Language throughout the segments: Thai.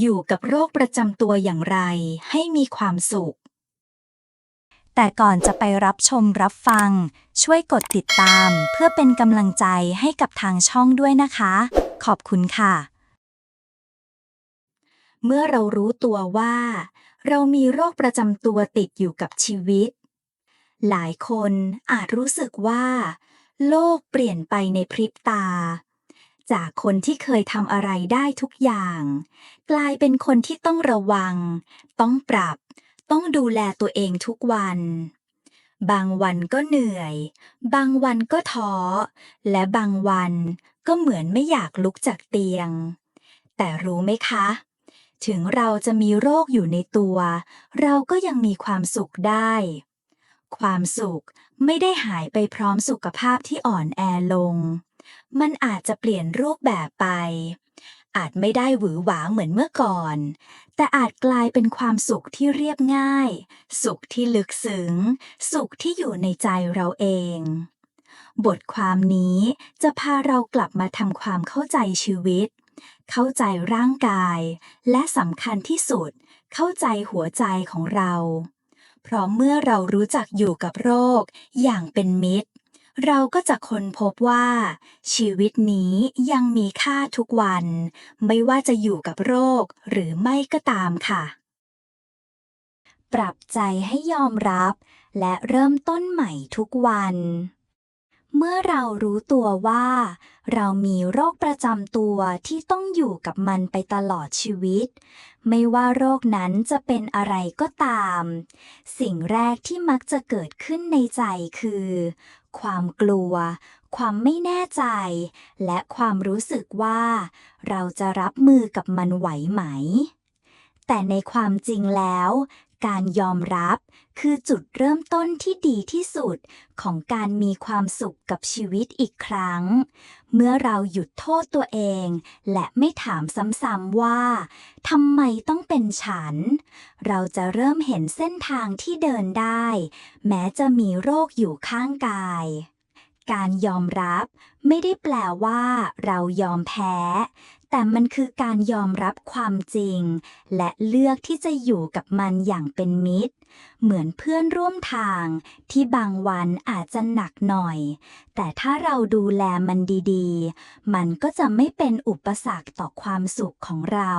อยู่กับโรคประจำตัวอย่างไรให้มีความสุข แต่ก่อนจะไปรับชมรับฟัง ช่วยกดติดตามเพื่อเป็นกำลังใจให้กับทางช่องด้วยนะคะ ขอบคุณค่ะ เมื่อเรารู้ตัวว่า เรามีโรคประจำตัวติดอยู่กับชีวิต หลายคนอาจรู้สึกว่า โลกเปลี่ยนไปในพริบตา จากคนที่เคยทำอะไรได้ทุกอย่าง กลายเป็นคนที่ต้องระวัง ต้องปรับ ต้องดูแลตัวเองทุกวัน บางวันก็เหนื่อย บางวันก็ท้อ และบางวันก็เหมือนไม่อยากลุกจากเตียง แต่รู้ไหมคะ ถึงเราจะมีโรคอยู่ในตัว เราก็ยังมีความสุขได้ ความสุขไม่ได้หายไปพร้อมสุขภาพที่อ่อนแอลง มันอาจจะเปลี่ยนรูปแบบไป อาจไม่ได้หวือหวาเหมือนเมื่อก่อน แต่อาจกลายเป็นความสุขที่เรียบง่าย สุขที่ลึกซึ้ง สุขที่อยู่ในใจเราเอง บทความนี้จะพาเรากลับมาทำความเข้าใจชีวิต เข้าใจร่างกาย และสำคัญที่สุด เข้าใจหัวใจของเรา เพราะเมื่อเรารู้จักอยู่กับโรคอย่างเป็นมิตร เราก็จะค้นพบว่า ชีวิตนี้ยังมีค่าทุกวัน ไม่ว่าจะอยู่กับโรคหรือไม่ก็ตามค่ะ ปรับใจให้ยอมรับ และเริ่มต้นใหม่ทุกวัน เมื่อเรารู้ตัวว่า เรามีโรคประจำตัวที่ต้องอยู่กับมันไปตลอดชีวิต ไม่ว่าโรคนั้นจะเป็นอะไรก็ตาม สิ่งแรกที่มักจะเกิดขึ้นในใจคือ ความกลัว ความไม่แน่ใจ และความรู้สึกว่า เราจะรับมือกับมันไหวไหม แต่ในความจริงแล้ว การยอมรับ คือจุดเริ่มต้นที่ดีที่สุดของการมีความสุขกับชีวิตอีกครั้ง เมื่อเราหยุดโทษตัวเอง และไม่ถามซ้ำๆว่าทำไมต้องเป็นฉัน เราจะเริ่มเห็นเส้นทางที่เดินได้ แม้จะมีโรคอยู่ข้างกายการยอมรับไม่ได้แปลว่าเรายอมแพ้ แต่มันคือการยอมรับความจริง และเลือกที่จะอยู่กับมันอย่างเป็นมิตร เหมือนเพื่อนร่วมทาง ที่บางวันอาจจะหนักหน่อย แต่ถ้าเราดูแลมันดีๆ มันก็จะไม่เป็นอุปสรรคต่อความสุขของเรา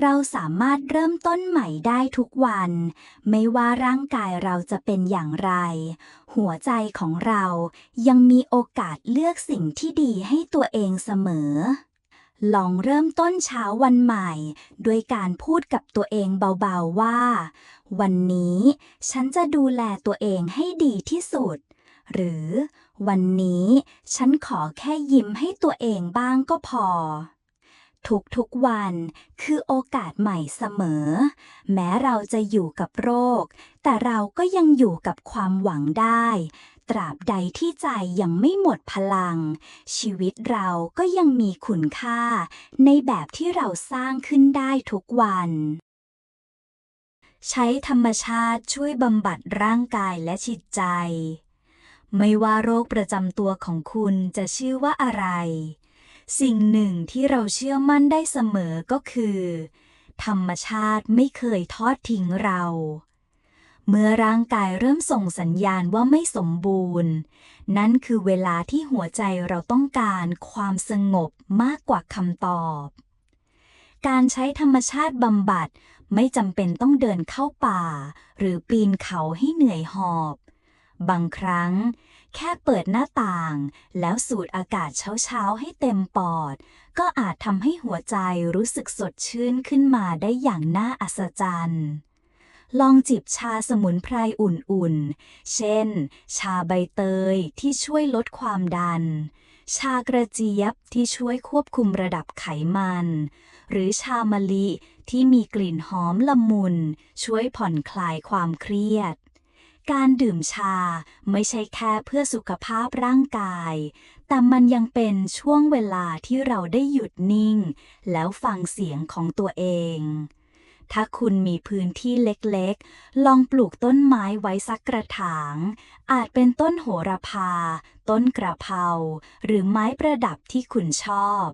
เราสามารถเริ่มต้นใหม่ได้ทุกวัน ไม่ว่าร่างกายเราจะเป็นอย่างไร หัวใจของเรายังมีโอกาสเลือกสิ่งที่ดีให้ตัวเองเสมอ ลองเริ่มต้นเช้าวันใหม่ ด้วยการพูดกับตัวเองเบาๆว่า วันนี้ฉันจะดูแลตัวเองให้ดีที่สุด หรือวันนี้ฉันขอแค่ยิ้มให้ตัวเองบ้างก็พอ ทุกๆวันคือโอกาสใหม่เสมอ แม้เราจะอยู่กับโรค แต่เราก็ยังอยู่กับความหวังได้ ตราบใดที่ใจยังไม่หมดพลัง ชีวิตเราก็ยังมีคุณค่า ในแบบที่เราสร้างขึ้นได้ทุกวัน ใช้ธรรมชาติช่วยบำบัดร่างกายและจิตใจ ไม่ว่าโรคประจำตัวของคุณจะชื่อว่าอะไร สิ่งหนึ่งที่เราเชื่อมั่นได้เสมอก็คือ ธรรมชาติไม่เคยทอดทิ้งเรา เมื่อร่างกายเริ่มส่งสัญญาณว่าไม่สมบูรณ์ นั่นคือเวลาที่หัวใจเราต้องการความสงบมากกว่าคำตอบ การใช้ธรรมชาติบำบัดไม่จำเป็นต้องเดินเข้าป่า หรือปีนเขาให้เหนื่อยหอบ บางครั้ง แค่เปิดหน้าต่าง แล้วสูดอากาศเช้าๆให้เต็มปอด ก็อาจทำให้หัวใจรู้สึกสดชื่นขึ้นมาได้อย่างน่าอัศจรรย์ ลองจิบชาสมุนไพรอุ่นๆ เช่น ชาใบเตยที่ช่วยลดความดัน ชากระเจี๊ยบที่ช่วยควบคุมระดับไขมัน หรือชามะลิที่มีกลิ่นหอมละมุน ช่วยผ่อนคลายความเครียดการดื่มชาไม่ใช่แค่เพื่อสุขภาพร่างกาย แต่มันยังเป็นช่วงเวลาที่เราได้หยุดนิ่ง แล้วฟังเสียงของตัวเอง ถ้าคุณมีพื้นที่เล็กๆ ลองปลูกต้นไม้ไว้สักกระถาง อาจเป็นต้นโหระพา ต้นกระเพราหรือไม้ประดับที่คุณชอบ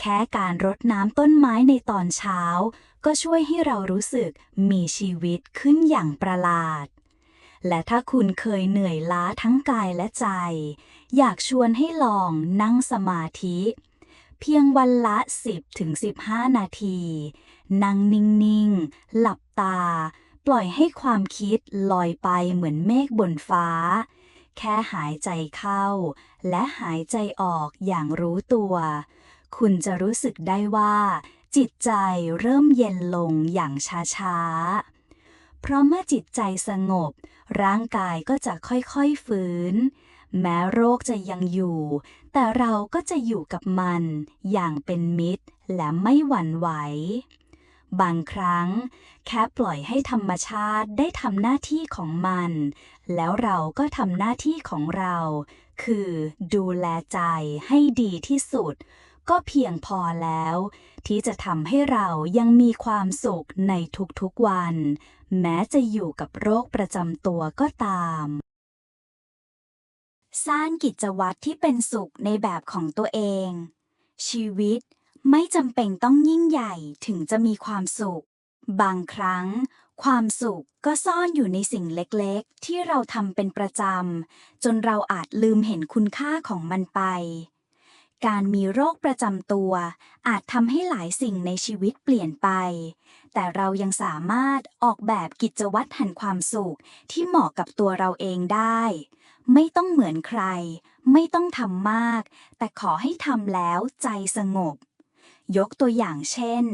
แค่การรดน้ำต้นไม้ในตอนเช้า ก็ช่วยให้เรารู้สึกมีชีวิตขึ้นอย่างประหลาด และถ้าคุณเคยเหนื่อยล้าทั้งกายและใจ อยากชวนให้ลองนั่งสมาธิ เพียงวันละ 10-15 นาที นั่งนิ่ง ๆ หลับตา ปล่อยให้ความคิดลอยไปเหมือนเมฆบนฟ้า แค่หายใจเข้า และหายใจออกอย่างรู้ตัว คุณจะรู้สึกได้ว่า จิตใจเริ่มเย็นลงอย่างช้า ๆ เพราะเมื่อจิตใจสงบ ร่างกายก็จะค่อย ๆ ฟื้น แม้โรคจะยังอยู่ แต่เราก็จะอยู่กับมันอย่างเป็นมิตรและไม่หวั่นไหว บางครั้ง แค่ปล่อยให้ธรรมชาติได้ทำหน้าที่ของมัน แล้วเราก็ทำหน้าที่ของเรา คือดูแลใจให้ดีที่สุด ก็เพียงพอแล้ว ที่จะทำให้เรายังมีความสุขในทุกๆวัน แม้จะอยู่กับโรคประจำตัวก็ตาม สร้างกิจวัตรที่เป็นสุขในแบบของตัวเอง ชีวิตไม่จำเป็นต้องยิ่งใหญ่ถึงจะมีความสุข บางครั้ง ความสุขก็ซ่อนอยู่ในสิ่งเล็กๆ ที่เราทำเป็นประจำ จนเราอาจลืมเห็นคุณค่าของมันไป การมีโรคประจำตัว อาจทำให้หลายสิ่งในชีวิตเปลี่ยนไป แต่เรายังสามารถออกแบบกิจวัตรแห่งความสุขที่เหมาะกับตัวเราเองได้ ไม่ต้องเหมือนใคร ไม่ต้องทำมาก แต่ขอให้ทำแล้วใจสงบ ยกตัวอย่างเช่น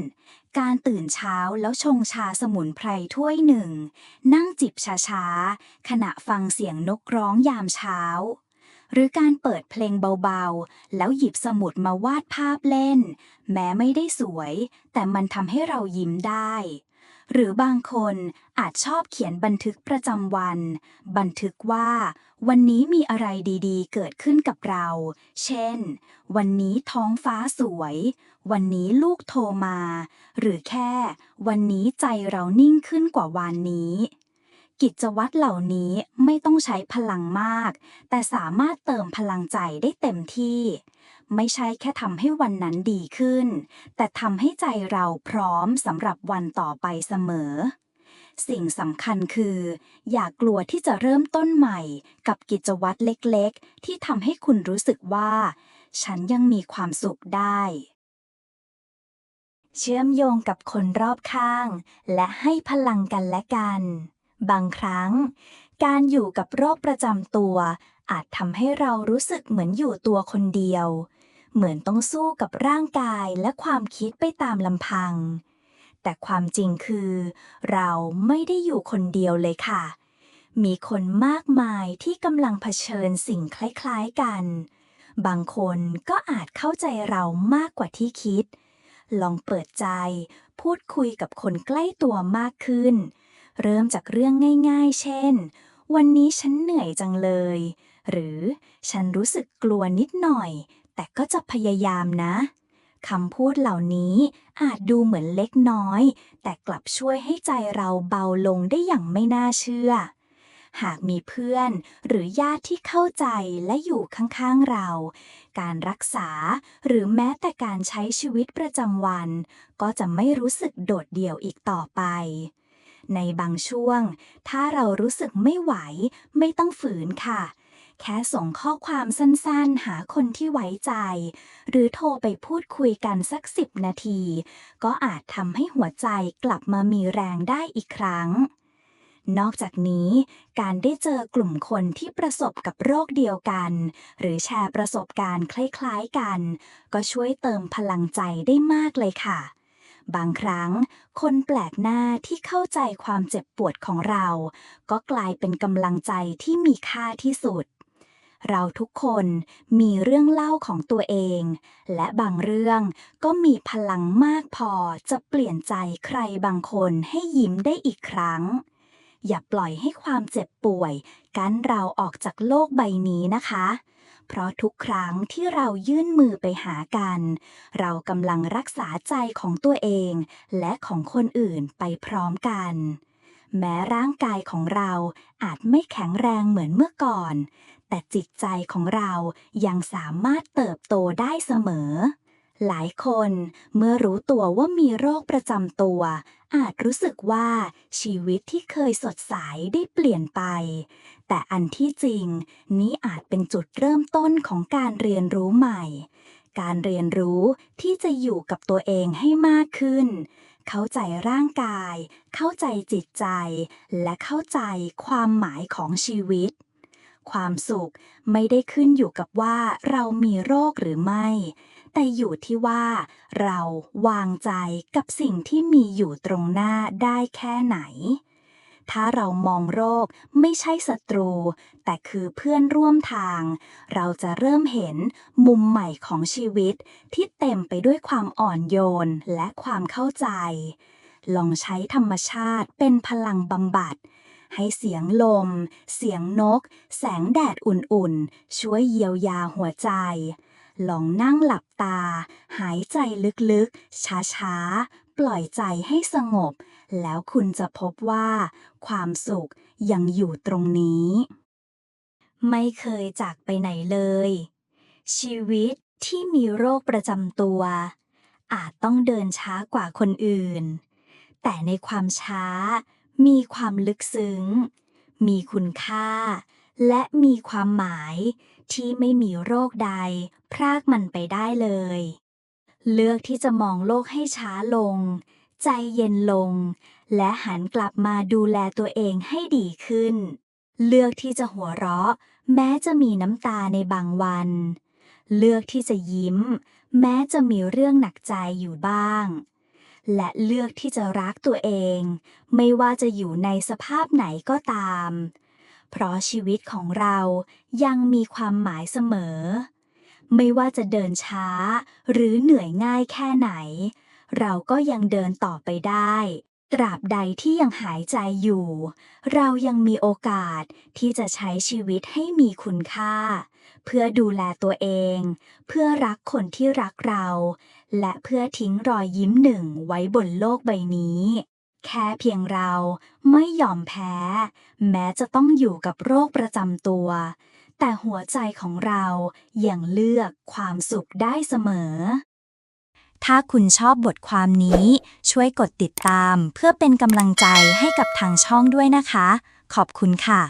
การตื่นเช้าแล้วชงชาสมุนไพรถ้วยหนึ่ง นั่งจิบช้าๆขณะฟังเสียงนกร้องยามเช้า หรือการเปิดเพลงเบาๆ แล้วหยิบสมุดมาวาดภาพเล่น แม้ไม่ได้สวย แต่มันทำให้เรายิ้มได้ หรือบางคนอาจชอบเขียนบันทึกประจำวัน บันทึกว่า วันนี้มีอะไรดีๆ เกิดขึ้นกับเรา เช่น วันนี้ท้องฟ้าสวย วันนี้ลูกโทรมา หรือแค่ วันนี้ใจเรานิ่งขึ้นกว่าวันนี้ กิจวัตรเหล่านี้ไม่ต้องใช้พลังมาก แต่สามารถเติมพลังใจได้เต็มที่ ไม่ใช่แค่ทำให้วันนั้นดีขึ้น แต่ทำให้ใจเราพร้อมสำหรับวันต่อไปเสมอ สิ่งสำคัญคือ อย่ากกลัวที่จะเริ่มต้นใหม่ กับกิจวัตรเล็กๆ ที่ทำให้คุณรู้สึกว่า ฉันยังมีความสุขได้เชื่อมโยงกับคนรอบข้าง และให้พลังกันและกัน บางครั้ง การอยู่กับโรคประจำตัว อาจทำให้เรารู้สึกเหมือนอยู่ตัวคนเดียว เหมือนต้องสู้กับร่างกายและความคิดไปตามลำพัง แต่ความจริงคือ เราไม่ได้อยู่คนเดียวเลยค่ะ มีคนมากมายที่กำลังเผชิญสิ่งคล้ายๆกัน บางคนก็อาจเข้าใจเรามากกว่าที่คิด ลองเปิดใจ พูดคุยกับคนใกล้ตัวมากขึ้น เริ่มจากเรื่องง่ายๆ เช่น วันนี้ฉันเหนื่อยจังเลย หรือฉันรู้สึกกลัวนิดหน่อย แต่ก็จะพยายามนะคำพูดเหล่านี้อาจดูเหมือนเล็กน้อย แต่กลับช่วยให้ใจเราเบาลงได้อย่างไม่น่าเชื่อ หากมีเพื่อนหรือญาติที่เข้าใจและอยู่ข้างๆเรา การรักษาหรือแม้แต่การใช้ชีวิตประจำวัน ก็จะไม่รู้สึกโดดเดี่ยวอีกต่อไป ในบางช่วง ถ้าเรารู้สึกไม่ไหว ไม่ต้องฝืนค่ะ แค่ส่งข้อความสั้นๆ หาคนที่ไว้ใจ หรือโทรไปพูดคุยกันสักสิบนาที ก็อาจทำให้หัวใจกลับมามีแรงได้อีกครั้งนอกจากนี้ การได้เจอกลุ่มคนที่ประสบกับโรคเดียวกัน หรือแชร์ประสบการณ์คล้ายๆกัน ก็ช่วยเติมพลังใจได้มากเลยค่ะ บางครั้ง คนแปลกหน้าที่เข้าใจความเจ็บปวดของเรา ก็กลายเป็นกำลังใจที่มีค่าที่สุด เราทุกคนมีเรื่องเล่าของตัวเอง และบางเรื่องก็มีพลังมากพอจะเปลี่ยนใจใครบางคนให้ยิ้มได้อีกครั้ง อย่าปล่อยให้ความเจ็บป่วย กั้นเราออกจากโลกใบนี้นะคะ เพราะทุกครั้งที่เรายื่นมือไปหากัน เรากำลังรักษาใจของตัวเอง และของคนอื่นไปพร้อมกัน แม้ร่างกายของเราอาจไม่แข็งแรงเหมือนเมื่อก่อน แต่จิตใจของเรายังสามารถเติบโตได้เสมอ หลายคนเมื่อรู้ตัวว่ามีโรคประจำตัว อาจรู้สึกว่าชีวิตที่เคยสดใสได้เปลี่ยนไป แต่อันที่จริง นี้อาจเป็นจุดเริ่มต้นของการเรียนรู้ใหม่ การเรียนรู้ที่จะอยู่กับตัวเองให้มากขึ้น เข้าใจร่างกาย เข้าใจจิตใจ และเข้าใจความหมายของชีวิตความสุขไม่ได้ขึ้นอยู่กับว่าเรามีโรคหรือไม่ แต่อยู่ที่ว่า เราวางใจกับสิ่งที่มีอยู่ตรงหน้าได้แค่ไหน ถ้าเรามองโรคไม่ใช่ศัตรู แต่คือเพื่อนร่วมทาง เราจะเริ่มเห็นมุมใหม่ของชีวิตที่เต็มไปด้วยความอ่อนโยนและความเข้าใจ ลองใช้ธรรมชาติเป็นพลังบำบัดให้เสียงลม เสียงนก แสงแดดอุ่นๆ ช่วยเยียวยาหัวใจ ลองนั่งหลับตา หายใจลึกๆ ช้าๆ ปล่อยใจให้สงบ แล้วคุณจะพบว่า ความสุขยังอยู่ตรงนี้ ไม่เคยจากไปไหนเลย ชีวิตที่มีโรคประจำตัว อาจต้องเดินช้ากว่าคนอื่น แต่ในความช้า มีความลึกซึ้ง มีคุณค่า และมีความหมาย ที่ไม่มีโรคใด พรากมันไปได้เลย เลือกที่จะมองโลกให้ช้าลง ใจเย็นลง และหันกลับมาดูแลตัวเองให้ดีขึ้น เลือกที่จะหัวเราะ แม้จะมีน้ำตาในบางวัน เลือกที่จะยิ้ม แม้จะมีเรื่องหนักใจอยู่บ้างและเลือกที่จะรักตัวเอง ไม่ว่าจะอยู่ในสภาพไหนก็ตาม เพราะชีวิตของเรายังมีความหมายเสมอ ไม่ว่าจะเดินช้า หรือเหนื่อยง่ายแค่ไหน เราก็ยังเดินต่อไปได้ ตราบใดที่ยังหายใจอยู่ เรายังมีโอกาสที่จะใช้ชีวิตให้มีคุณค่า เพื่อดูแลตัวเอง เพื่อรักคนที่รักเรา และเพื่อทิ้งรอยยิ้มหนึ่งไว้บนโลกใบนี้ แค่เพียงเราไม่ยอมแพ้ แม้จะต้องอยู่กับโรคประจำตัว แต่หัวใจของเรายังเลือกความสุขได้เสมอ ถ้าคุณชอบบทความนี้ ช่วยกดติดตามเพื่อเป็นกำลังใจให้กับทางช่องด้วยนะคะ ขอบคุณค่ะ